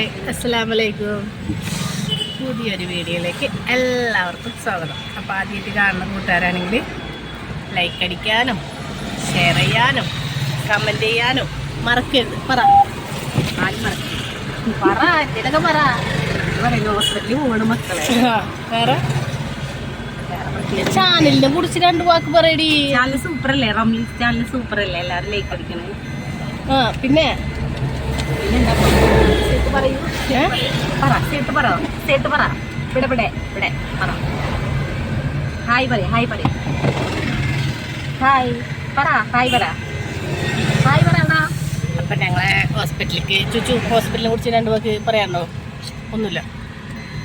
Hi അസ്സാം വലൈക്കും പുതിയൊരു വീഡിയോയിലേക്ക് എല്ലാവർക്കും സ്വാഗതം. അപ്പോൾ ആദ്യമായിട്ട് കാണുന്ന കൂട്ടുകാരാണെങ്കിൽ ലൈക്ക് അടിക്കാനും ഷെയർ ചെയ്യാനും കമന്റ് ചെയ്യാനും മറക്കരുത്. പറ. ആരും മറക്കരുത് പറ എന്തെങ്കിലുമൊക്കെ പറ? പറയുന്നു ഹോസ്പിറ്റലിൽ പോകണം മക്കളെ. വേറെ? ചാനലിനെ കുറിച്ച് രണ്ട് വാക്ക് പറയടി. ചാനൽ സൂപ്പർ അല്ലേ റമീസ് ചാനൽ സൂപ്പർ അല്ലേ എല്ലാവരും ലൈക്ക് അടിക്കണേ. ആ പിന്നെ? പറ സേട്ട് പറ. സേട്ട് പറ. ഇവിടെ ഇവിടെ ഇവിടെ. പറ. ഹായ് പറ ഹായ് പറ ഹായ്. പറ ഹായ് പറ. ഹായ് പറ അപ്പം ഞങ്ങളെ ഹോസ്പിറ്റലിലേക്ക് ചുച്ചു ഹോസ്പിറ്റലിനെ കുറിച്ച് രണ്ട് വാക്ക് പറയാനുണ്ടോ ഒന്നുമില്ല.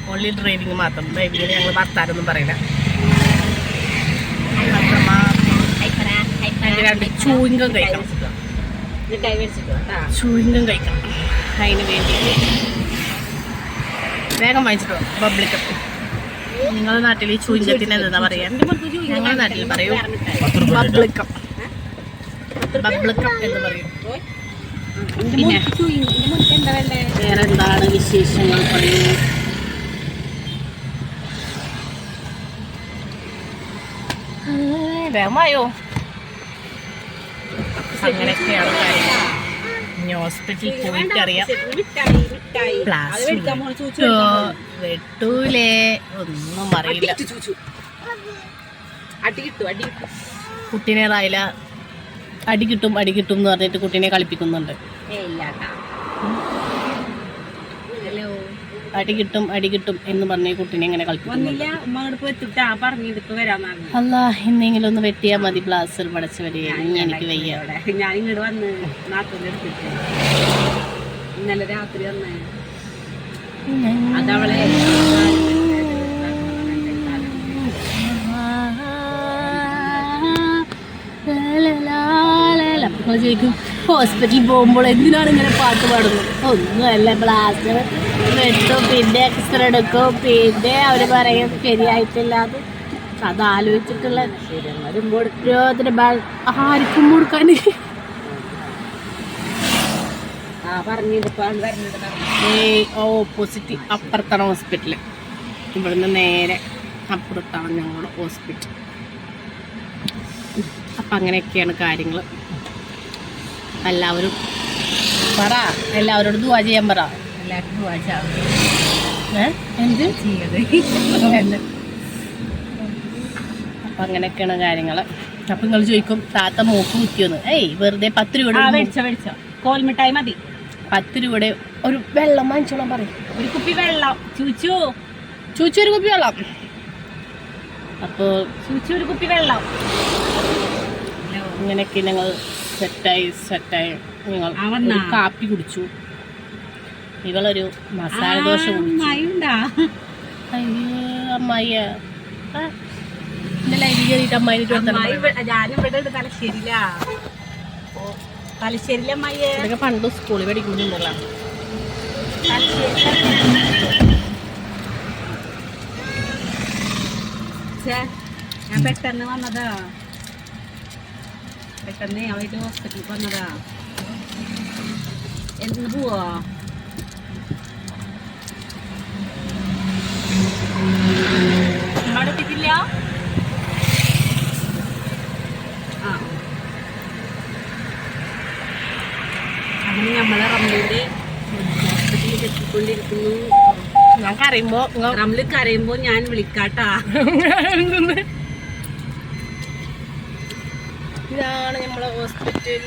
ഓൺലി ഡ്രൈവിങ് മാത്രം. ഡ്രൈവിങ്ങിന് ഞങ്ങൾ വർത്താനൊന്നും പറയില്ല. രണ്ട് ചൂയിങ്കം കഴിക്കണം. ചൂയിങ്കം കഴിക്കണം. അതിന് വേണ്ടിയിട്ട് വേഗം വാങ്ങിച്ചിട്ടോ പബ്ലിക് നിങ്ങളുടെ നാട്ടിൽ ഈ ചൂഞ്ചത്തിന് എന്താ പറയാ? ഞങ്ങളുടെ നാട്ടിൽ പറയൂ. ബബ്ലിക്കം ബബ്ലിക്കം വിശേഷങ്ങൾ? പറയൂ വേഗമായോ അങ്ങനെയൊക്കെയാണ് കാര്യങ്ങൾ. ഇനി ഹോസ്പിറ്റലിൽ പോയിട്ട് അറിയാം. മിഠായി മിഠായി അത് പ്ലാസ് മേടിക്കാൻ പോണ വെട്ടൂലേ? ഒന്നും അറിയില്ല. കുട്ടീനെ റായില അടി കിട്ടും അടി കിട്ടും എന്ന് പറഞ്ഞിട്ട് കുട്ടീനെ കളിപ്പിക്കുന്നുണ്ട്. അടി കിട്ടും അടി കിട്ടും എന്ന് പറഞ്ഞ കുട്ടീനെ ഇങ്ങനെ അല്ല എന്തെങ്കിലും ഒന്ന് വെട്ടിയാൽ മതി ബ്ലാസ്റ്റർ പടച്ചു വരിക എനിക്ക് വയ്യ. അവിടെ ഞാൻ ഇങ്ങോട്ട് വന്ന് നാട്ടിൽ എടുത്തിട്ട് ഇന്നലെ രാത്രി വന്ന്. അതവളെ ചോദിക്കും ഹോസ്പിറ്റലിൽ പോകുമ്പോൾ എന്തിനാണ് ഇങ്ങനെ പാട്ട് പാടുന്നത്? ഒന്നുമല്ല ബ്ലാസ്റ്റർ വെട്ടും പിന്നെ എക്സ്റേ എടുക്കും പിന്നെ അവർ പറയും ശരിയായിട്ടില്ലാതെ അത് ആലോചിച്ചിട്ടുള്ള ബാ- ആർക്കും കൊടുക്കാൻ ഓപ്പോസിറ്റ് അപ്പുറത്താണ് ഹോസ്പിറ്റൽ ഇവിടുന്ന് നേരെ അപ്പുറത്താണ് ഞങ്ങളുടെ ഹോസ്പിറ്റൽ അപ്പം അങ്ങനെയൊക്കെയാണ് കാര്യങ്ങൾ എല്ലാവരും പറ എല്ലാവരോടും ദുവാ ചെയ്യാൻ പറ. എല്ലാവർക്കും വായിച്ചാവും ഏ? എന്ത്? ചെയ്യത് അപ്പം അങ്ങനെയൊക്കെയാണ് കാര്യങ്ങൾ അപ്പം നിങ്ങൾ ചോദിക്കും താത്ത മൂക്ക് കുത്തിയൊന്ന്. ഏയ് വെറുതെ പത്ത് രൂപ കോൽമിഠായി മതി. പത്ത് രൂപയുടെ ഒരു വെള്ളം വാങ്ങിച്ചോളാം പറയും. ഒരു കുപ്പി വെള്ളം. ചൂച്ചു. ചൂച്ചു ഒരു കുപ്പി വെള്ളം. അപ്പോൾ ചൂച്ചു ഒരു കുപ്പി വെള്ളം. ഇങ്ങനെയൊക്കെ ഞങ്ങൾ സെറ്റായി സെറ്റായി ഞങ്ങൾ ഒരു കാപ്പി കുടിച്ചു. ഇവളൊരു മസാല ദോശ കുടിച്ചു. അയ്യോ അമ്മായ എന്റെ കയറിയിട്ട് അമ്മായി ഇതൊക്കെ പണ്ട് സ്കൂളിൽ പഠിക്കുമ്പോഴുണ്ടല്ലോ ഛേ, ഞാൻ പെട്ടെന്ന് വന്നതാ. പെട്ടെന്ന് അവയിട്ട് ഹോസ്പിറ്റലിൽ വന്നതാ എന്ന് പോവാ? അവിടെ എത്തിയിട്ടില്ല? ആ. അങ്ങനെ നമ്മളെ റംലിന്റെ ഹോസ്പിറ്റലിൽ എത്തിക്കൊണ്ടിരിക്കുന്നു. ഞാൻ കറിയുമ്പോ ഇങ്ങ- റംൽ കരയുമ്പോ ഞാൻ വിളിക്കാട്ടാ. ഇതാണ് നമ്മളെ ഹോസ്പിറ്റൽ.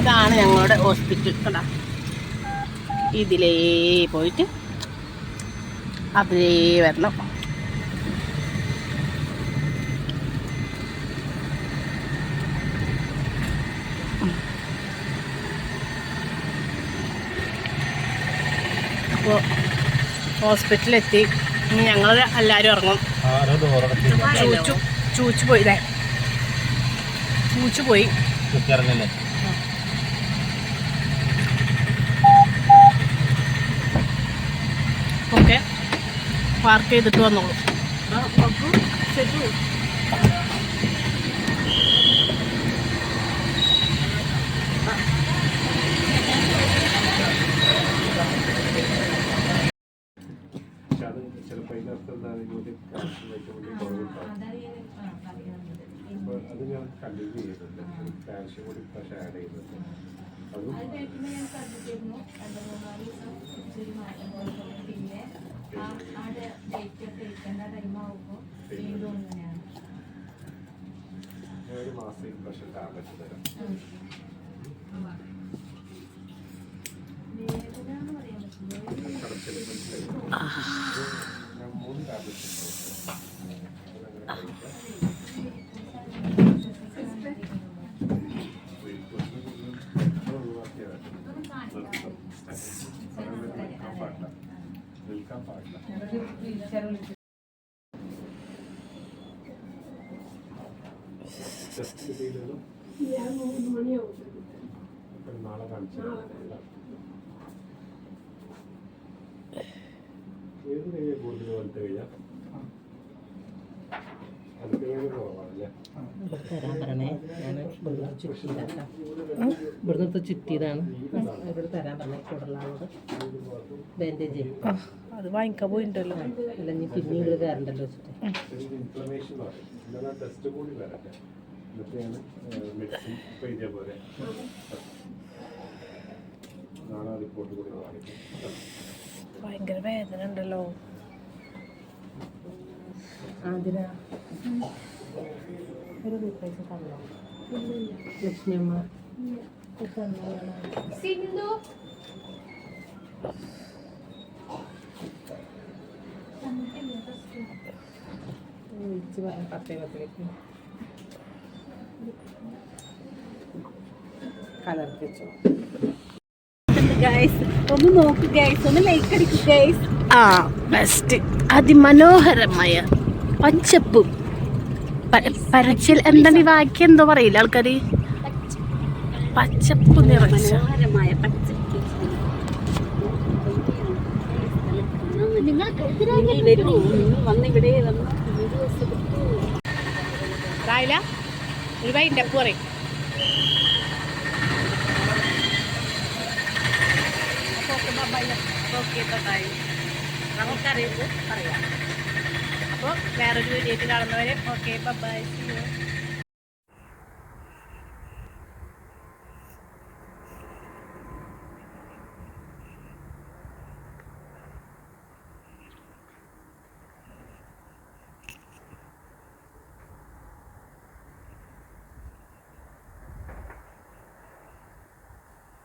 അതാണ് ഞങ്ങളുടെ ഹോസ്പിറ്റൽ. കണ്ട? ഇതിലേ പോയിട്ട് അതിലേ വരണം. അപ്പോൾ ഹോസ്പിറ്റലിലെത്തി ഇനി ഞങ്ങൾ എല്ലാവരും ഇറങ്ങും. ചൂച്ചു ചൂച്ചു പോയി ഇതേ. ചൂച്ചു പോയി ഓക്കെ. പാർക്ക് ചെയ്തിട്ട് വന്നോളൂ കുറച്ചും കൂടി പക്ഷേ ആഡ് ചെയ്തിട്ടുണ്ട് അതും അത് കഴിക്കുമ്പോൾ ഞാൻ ശ്രദ്ധിച്ചിരുന്നു രണ്ട് മൂന്നാൽ ദിവസം ഇച്ചിരി മാറ്റം തോന്നുന്നു പിന്നെ ആ ആ ഡേറ്റ് കഴിക്കേണ്ട ടൈം ആകുമ്പോൾ വീണ്ടും ഇങ്ങനെയാണ് ഞാൻ ഒരു മാസം പക്ഷേ ടാബ്ലറ്റ് തരാം കടച്ചിൽ മനസ്സിലായി ഞാൻ മൂന്ന് ടാബ്ലറ്റ് നിൽക്കാൻ പാടില്ല ടെസ്റ്റ് ചെയ്തത് നാളെ കാണിച്ചു ഏത് കൂടുതൽ വലത്തെ കയ്യാ തരാൻ പറഞ്ഞേ ഞാൻ ഇവിടുന്ന് ചുറ്റിയതാ ഇവിടുന്ന് ചുറ്റിയതാണ് ഇവിടെ തരാൻ പറഞ്ഞേ കൂടുതലാളോട് ബാൻഡേജ് അത് വാങ്ങിക്കാൻ പോയിട്ടുണ്ടല്ലോ അല്ല പിന്നെ ഇവിടെ കയറണ്ടല്ലോ ഭയങ്കര വേദന ഉണ്ടല്ലോ ആതിര. ഒരു റീപ്ലേസ് തന്നോ ലക്ഷ്മിയമ്മ. സിന്ധു. വിളിച്ച് പത്തേ പത്തിലേക്ക് ഗൈസ് ഒന്ന് നോക്ക് ഗൈസ് ഒന്ന് ലൈക്ക് അടിക്കും ഗൈസ് ആ ബെസ്റ്റ് അതിമനോഹരമായ പച്ചപ്പ്. പ- പരച്ചിൽ എന്താണ് ഈ വാക്യം എന്തോ പറയില്ല ആൾക്കാര്? പച്ചപ്പ്. നിറച്ച വൈന്റെ അപ്പ് പറയും. ഓക്കെ ബൈ നമുക്കറിയുന്നത് പറയാം. അപ്പോൾ വേറൊരു വീഡിയോ കാണുന്നവരെ ഓക്കെ ബൈ സി യു